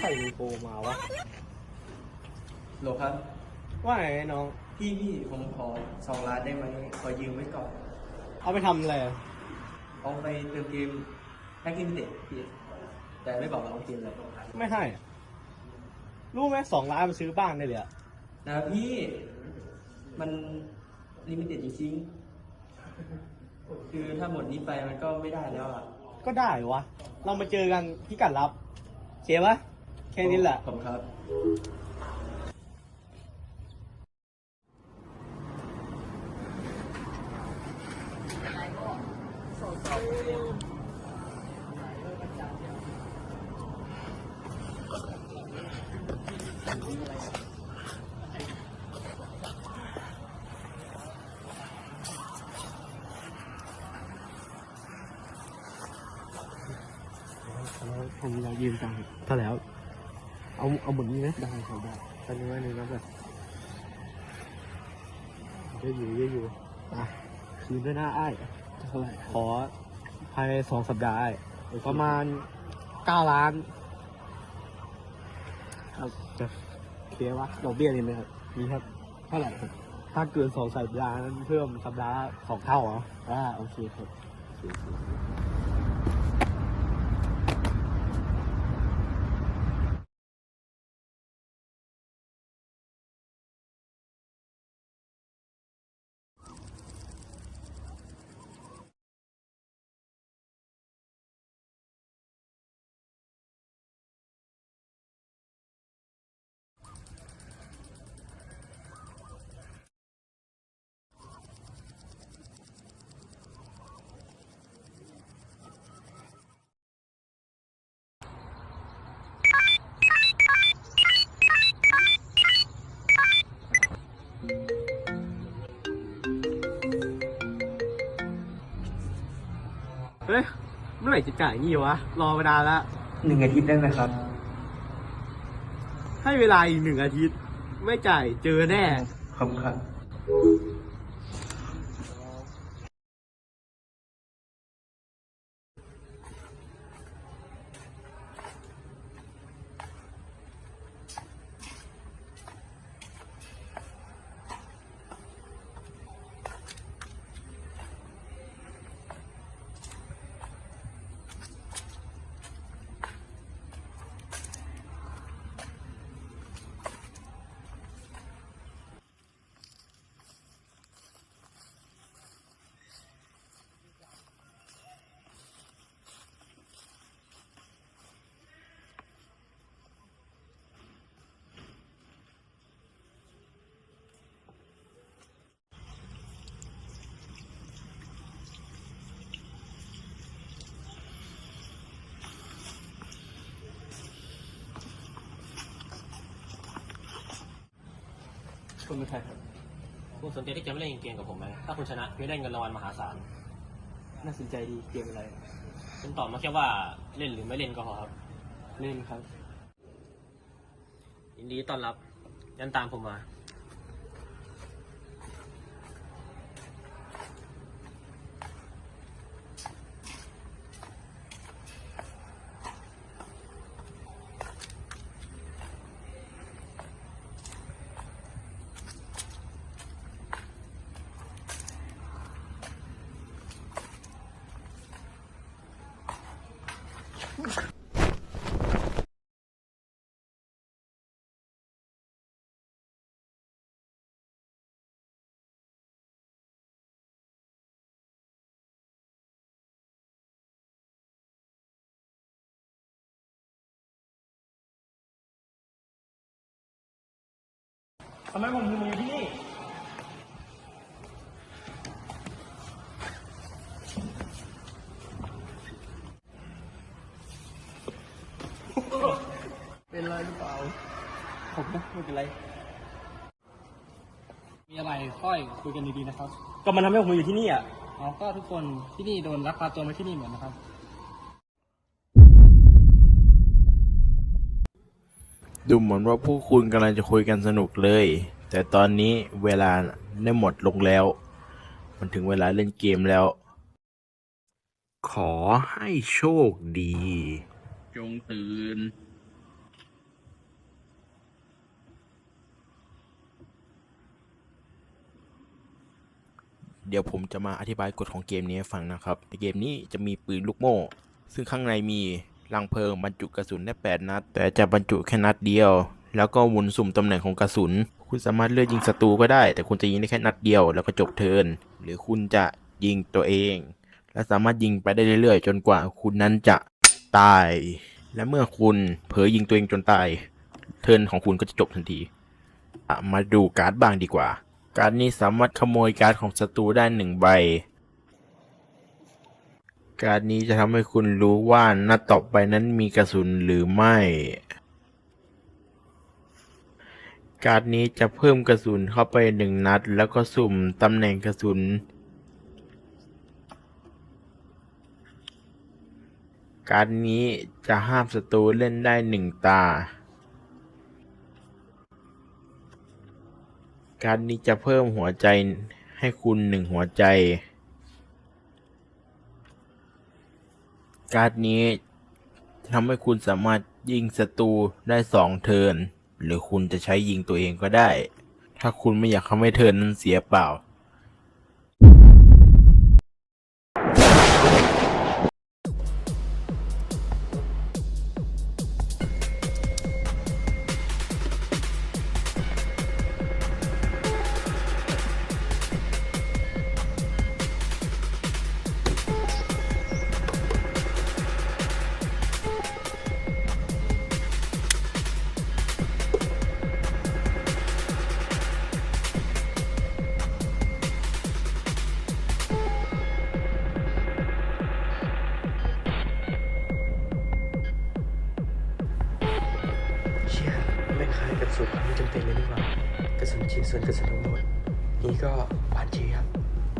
ใครโทรมาวะโหลครับ ว่าไงน้อง พี่พี่ผมขอสองล้านได้ไหม ขอยืมไว้ก่อน เอาไปทำอะไรเอาไปเติมเกมแพ็กลิมิเต็ดพี่แต่ไม่บอกว่าเอาเกมอะไรไม่ให้อะรู้ไหมสองล้านมันซื้อบ้านได้เลยอะนะพี่ มันลิมิเต็ดจริงๆ คือถ้าหมดนี้ไปมันก็ไม่ได้แล้วอะ ก็ได้วะ เรามาเจอกันพิกัดรับ เสียปะแค่นี้แหละผมครับ ผมอยากยืมตังค์เท่าแล้ว เอาเอาหมดนี้นะได้ครับได้ตอนนี้ว่านี่นะแบบเยอะอยู่เยอะอยู่อะคืนด้วยหน้าไอ้ายเท่าไหร่ขอภายในสองสัปดาห์อ้ายประมาณเก้าล้านครับจะเคลียร์วะดอกเบี้ยนี่ไหมครับมีครับเท่าไหร่ครับถ้าเกินสองสัปดาห์นั้นเพิ่มสัปดาห์ละสองเท่าเหรออ่าโอเคครับ โอเค เฮ้ยเมื่อไหร่จะจ่ายงี้วะ รอมานานแล้วหนึ่งอาทิตย์ได้ไหมครับ ให้เวลาอีกหนึ่งอาทิตย์ ไม่จ่ายเจอแน่ ขอบคุณครับ คุณเป็นใครครับคุณสนใจที่จะมาเล่นเกมกับผมไหมถ้าคุณชนะคุณได้เงินรางวัลมหาศาลน่าสนใจดีเกมอะไรคุณตอบมาแค่ว่าเล่นหรือไม่เล่นก็พอครับ เล่นครับยินดีต้อนรับยันตามผมมา ทำไมผมถึงมาอยู่ที่นี่ เป็นไรหรือเปล่า ผมนะไม่เป็นไร มีอะไรค่อยคุยกันดีๆนะครับ ก็มันทำให้ผมมาอยู่ที่นี่อะ อ๋อ ก็ทุกคนที่นี่โดนลักพาตัวมาที่นี่เหมือนนะครับ ดูเหมือนว่าพวกคุณกำลังจะคุยกันสนุกเลย แต่ตอนนี้เวลาได้หมดลงแล้ว มันถึงเวลาเล่นเกมแล้ว ขอให้โชคดี จงตื่น เดี๋ยวผมจะมาอธิบายกฎของเกมนี้ให้ฟังนะครับในเกมนี้จะมีปืนลูกโม่ ซึ่งข้างในมี รังเพลิงบรรจุกระสุนได้ 8 นัด แต่จะบรรจุแค่นัดเดียว แล้วก็หมุนสุ่มตำแหน่งของกระสุน คุณสามารถเลือกยิงศัตรูก็ได้ แต่คุณจะยิงได้แค่นัดเดียวแล้วก็จบเทิร์นหรือคุณจะยิงตัวเอง และสามารถยิงไปได้เรื่อยๆ จนกว่าคุณนั้นจะตาย และเมื่อคุณเผลอยิงตัวเองจนตาย เทิร์นของคุณก็จะจบทันทีมาดูการ์ดบ้างดีกว่า การ์ดนี้สามารถขโมยการ์ดของศัตรูได้หนึ่งใบ การนี้จะทำให้คุณรู้ว่านัดต่อไปนั้นมีกระสุนหรือไม่ การนี้จะเพิ่มกระสุนเข้าไปหนึ่งนัด แล้วก็สุ่มตำแหน่งกระสุน การนี้จะห้ามศัตรูเล่นได้หนึ่งตา การนี้จะเพิ่มหัวใจให้คุณหนึ่งหัวใจ การ์ดนี้ทำให้คุณสามารถยิงศัตรูได้สองเทิร์นหรือคุณจะใช้ยิงตัวเองก็ได้ ถ้าคุณไม่อยากทำให้เทิร์นนั้นเสียเปล่า กับสูตรความไม่จำเป็นเลยนี่หว่ากระสุนชีส่วนกระสุนทั้งหมดนี่ก็หวานชีครับ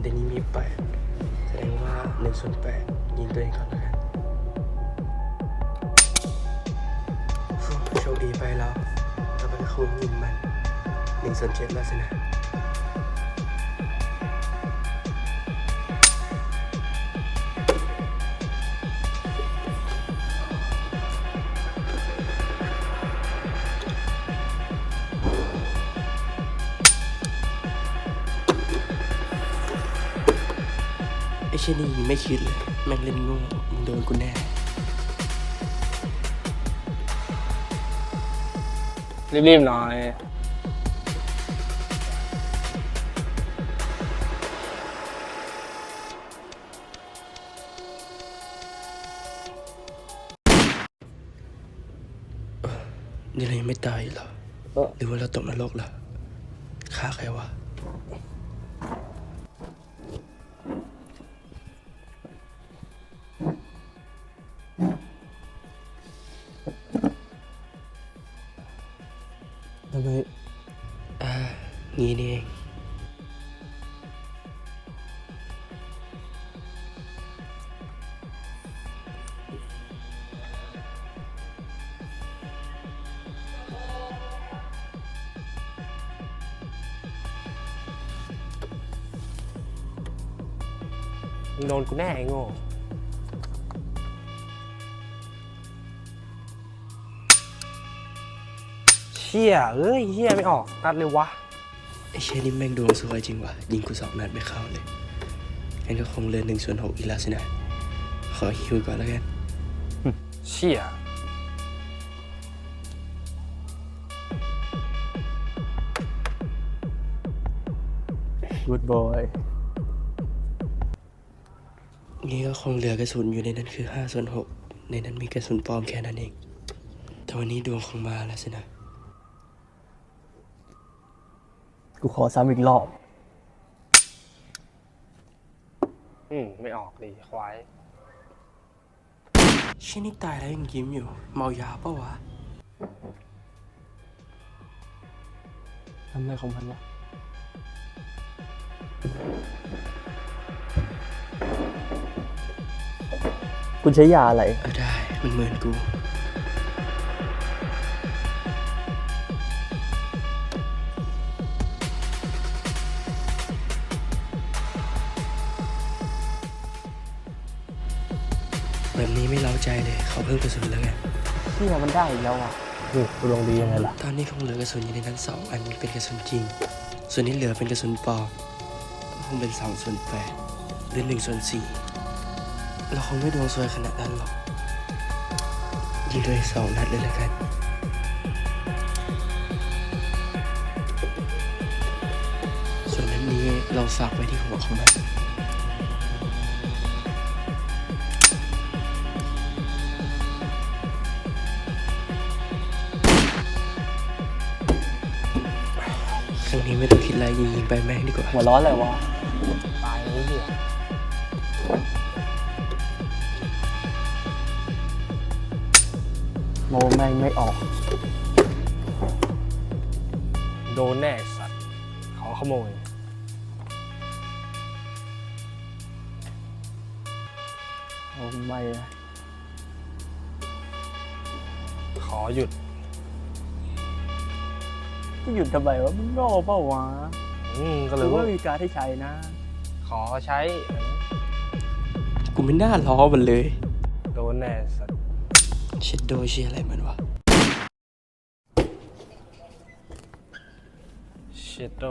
เดนี้มีแปดแสดงว่าหนึ่งส่วนแปดยิงตัวเองก่อนแล้วกันโชคดีไปแล้วต่อไปก็คุณยิงมันหนึ่งส่วนเจ็ดแล้วสินะ ชยนี่ไม่คิดเลยแม่งเล่นโง่มึงโดนกูแน่รีบๆหน่อย นี่เรายังไม่ตายอีกเหรอ หรือว่าเราตกนรกเหรอฆ่าใครวะ มึงโดนกูแน่ไอ้โง่เชี่ยเอ้ยเชี่ยไม่ออกนัดเลยวะ ไอ้เชยนี่แม่งดวงสวยจริงว่ะยิงกูสองนัดไม่เข้าเลยงั้นก็คงเหลือหนึ่งส่วนหกอีกแล้วสินะ ขอฮิวก่อนแล้วกัน เชี่ยกูดบอย งี้ก็คงเหลือกระสุนอยู่ในนั้นคือห้าส่วนหกในนั้นมีกระสุนปลอมแค่นั้นเอง แต่วันนี้ดวงคงมาแล้วสินะ กูขอซ้ำอีกรอบ อืมไม่ออกดิควายชินี่ตายแล้วยังยิ้มอยู่ เมายาเปะวะทำอะไรของมันวะ คุณใช้ยาอะไร เออได้ มันเหมือนกู แบบนี้ไม่เล้าใจเลย เขาเพิ่มกระสุนแล้วไงเชี่ยมันได้อีกแล้วอะนี่กูลงดียังไงล่ะ ตอนนี้คงเหลือกระสุนอยู่ในนั้นสองอันเป็นกระสุนจริง ส่วนที่เหลือเป็นกระสุนปลอมคงเป็นสองส่วนแปดหรือหนึ่งส่วนสี่ เราคงไม่ดวงซวยขนาดนั้นหรอก ยิงเลยสองนัดเลยละกัน ส่วนนัดนี้เราฝากไว้ที่หัวของมันครั้งนี้ไม่ต้องคิดอะไรยิงยิงๆไปแม่งดีกว่า หัวร้อนเลยวะ โมแม่งไม่ออก โดนแน่ไอ้สัตว์ ขอขโมย โอ้ไม่นะขอหยุด จะหยุดทำไมวะมึงโง่เปล่าวะอืมก็หเลรืยอว่าว่ามีการที่ใช้นะขอใช้ กูไม่น่าล้อมันเลย โดนแน่สัตว์ เช็ดโดเชียอะไรมันวะเชดโด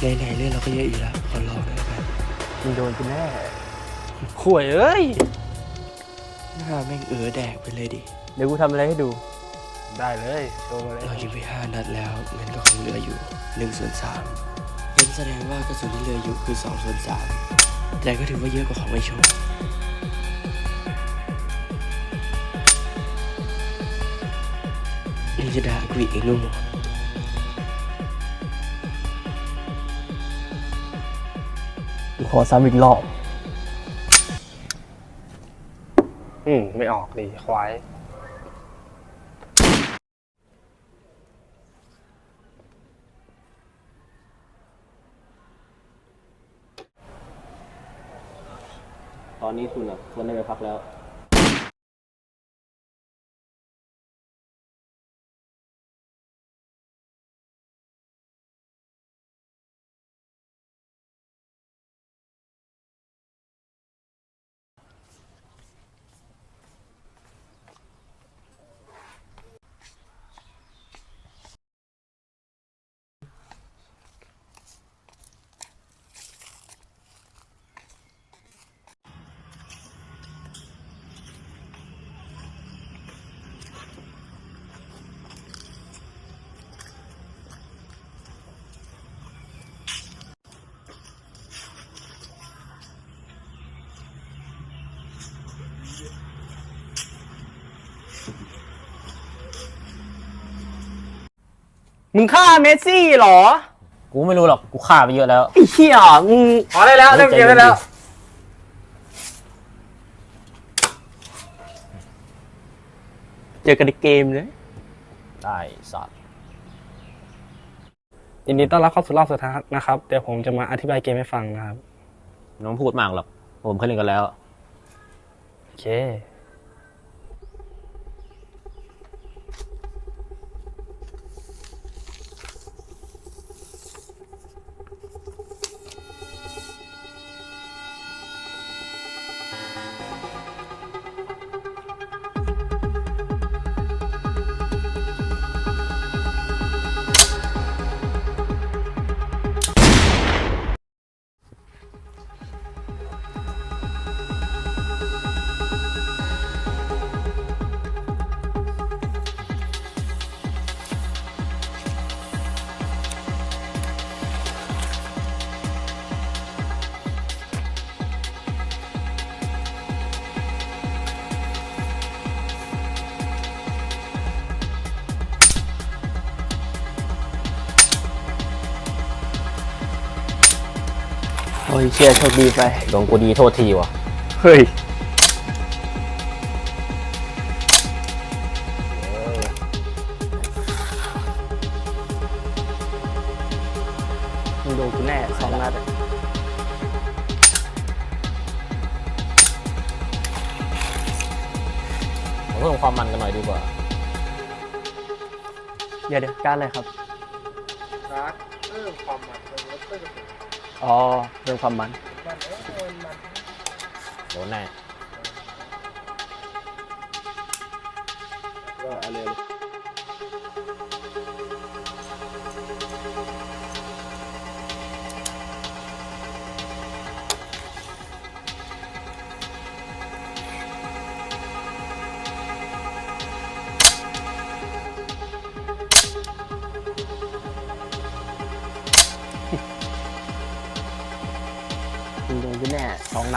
ไหนๆเรื่องเราก็เยอะอยู่แล้วขอลองเลยละกันมึงโดนกูแน่ข่วยเอ้ยหน้าแม่งเออแดกไปเลยดิ เดี๋ยวกูทำอะไรให้ดู ได้เลยโชว์มาเลยเรายิงไปห้านัดแล้วเงินก็คงเหลืออยู่หนึ่งส่วนสามเป็นแสดงว่ากระสุนที่เหลืออยู่คือสองส่วนสามแต่ก็ถือว่าเยอะกว่าของไอโชว์นี่จะด่ากูอีกไอ้หนุ่ ขอซ้ำอีกรอบ อืม ไม่ออกดิควาย ตอนนี้คุณอะควรได้ไปพักแล้ว มึงฆ่าเมสซี่เหรอกูไม่รู้หรอก กูฆ่าไปเยอะแล้ว ไอ้เหี้ยมึงพอได้แล้วเริ่มเกมได้แล้ว เจอกันในเกมเลยได้สัตว์ยินดีต้อนรับเข้าสู่รอบสุดท้ายนะครับ เดี๋ยวผมจะมาอธิบายเกมให้ฟังนะครับไม่ต้องพูดมากหรอก ผมเคยเล่นกันแล้ว โอเค เชียร์โชคดีไปดวงกูดีโทษทีวะเฮ้ยมึงโดนกูแน่สองนัดผมเพิ่มความมันกันหน่อยดีกว่า เดี๋เดี๋ยวการอะไรครับ รักเพิ่มความมันเพิ่มเพิ่มอ๋อ รื่องความมัน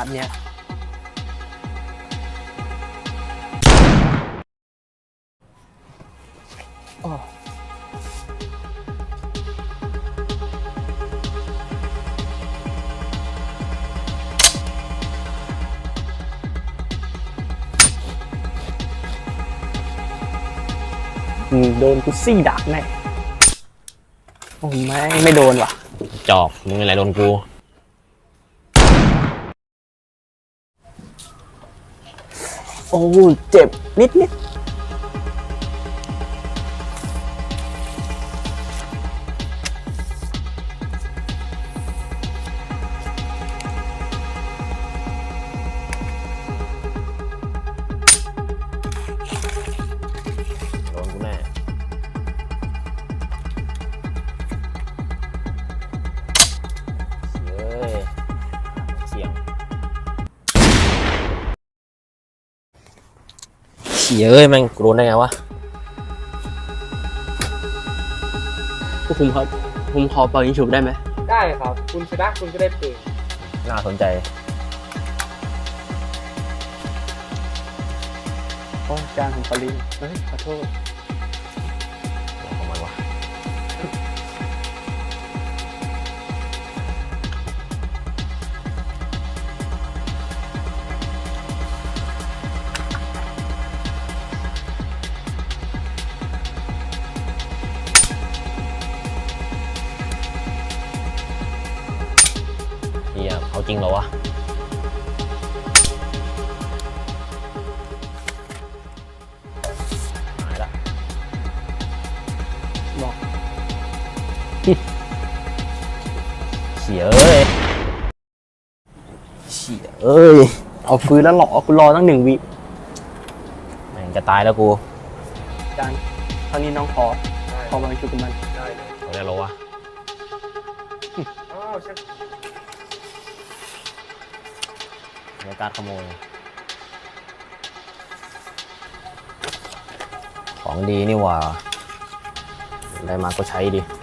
น่สองนัดเนี้ยอ้อมึงโดนกูซี่ดักแน่ โอ้ไม่ ไม่โดนว่ะ จอก มึงอะไรโดนกู โอ้เจ็บนิดนิด เสียเอ้ยแม่งกูโดนได้ไงวะพวกคุณครับผมขอเป่ายิงฉุบได้ไหมได้ครับ คุณชนะคุณก็ได้เปลี่ยนน่าสนใจโอ้จานของปาลินเฮ้ยขอโทษ ฟื้นแล้วหรอกูรอตั้งหนึ่งวิแม่งจะตายแล้วกูจานคราวนี้น้องขอขอเป่ายิงฉุบกับมันได้เลยเอาได้แล้ววะอ้าวฉันในการขโมย ของดีนี่หว่า ได้มาก็ใช้ดิได้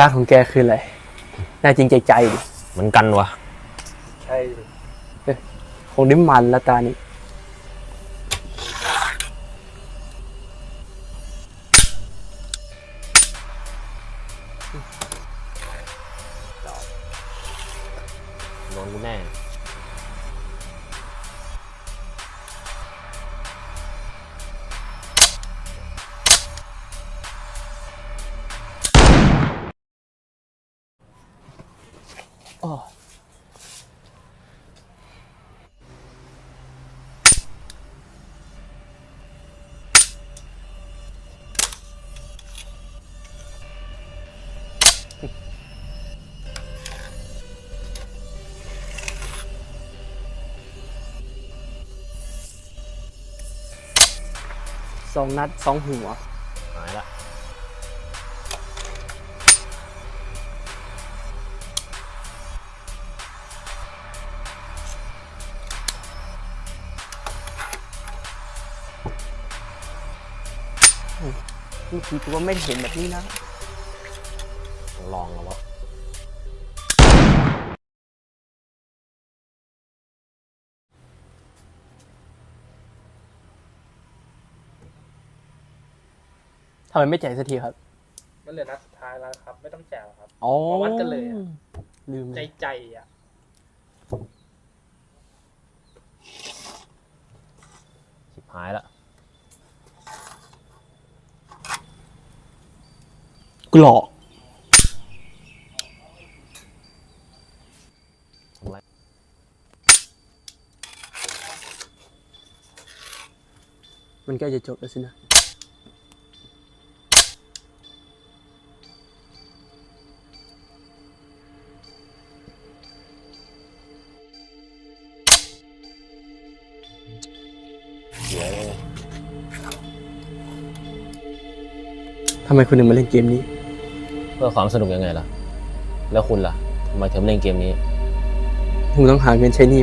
การดของแกคืออะไรน่าจริงใจใจดิเหมือนกันว่ะใช่ คงได้มันละตานี้ สองนัดสองหัว หายละเมื่อกี้กูว่าไม่เห็นแบบนี้นะ ทำไมไม่แจกสักทีครับมันเหลือนัดสุดท้ายแล้วครับ ไม่ต้องแจกครับ อ๋อมาวัดกันเลยอะ ลืมใจเลยใจอะชิบหายละกูหลอกทำไรมันใกล้จะจบแล้วสินะ ทำไมคุณถึงมาเล่นเกมนี้ เพื่อความสนุกยังไงล่ะ แล้วคุณล่ะทำไมถึงเล่นเกมนี้มึงต้องหาเงินใช้หนี้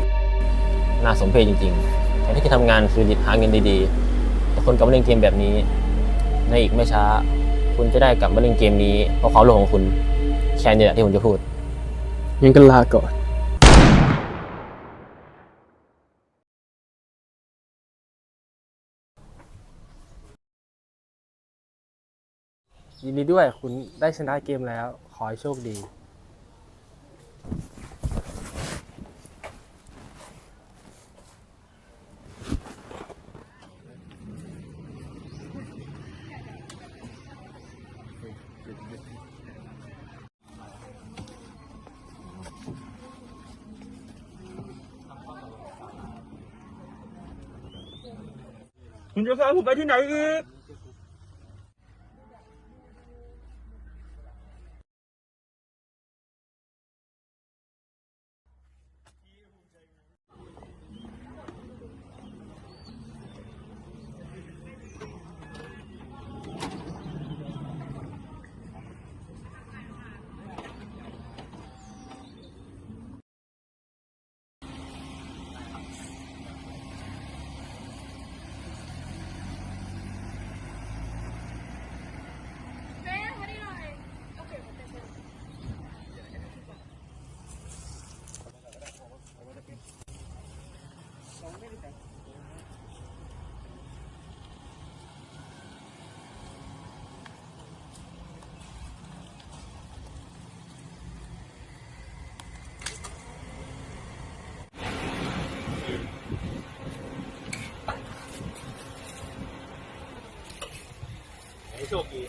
น่าสมเพชจริงๆแทนที่จะทำงานคือหาเงินดีๆ แต่คนกลับมาเล่นเกมแบบนี้ ในอีกไม่ช้า คุณจะได้กลับมาเล่นเกมนี้เพราะความโลภของคุณ แค่นี้แหละที่ผมจะพูดยังก็ลาก่อน ยินดีด้วยคุณได้ชนะเกมแล้ว ขอให้โชคดี คุณจะพาผมไปที่ไหนอีก โชคดี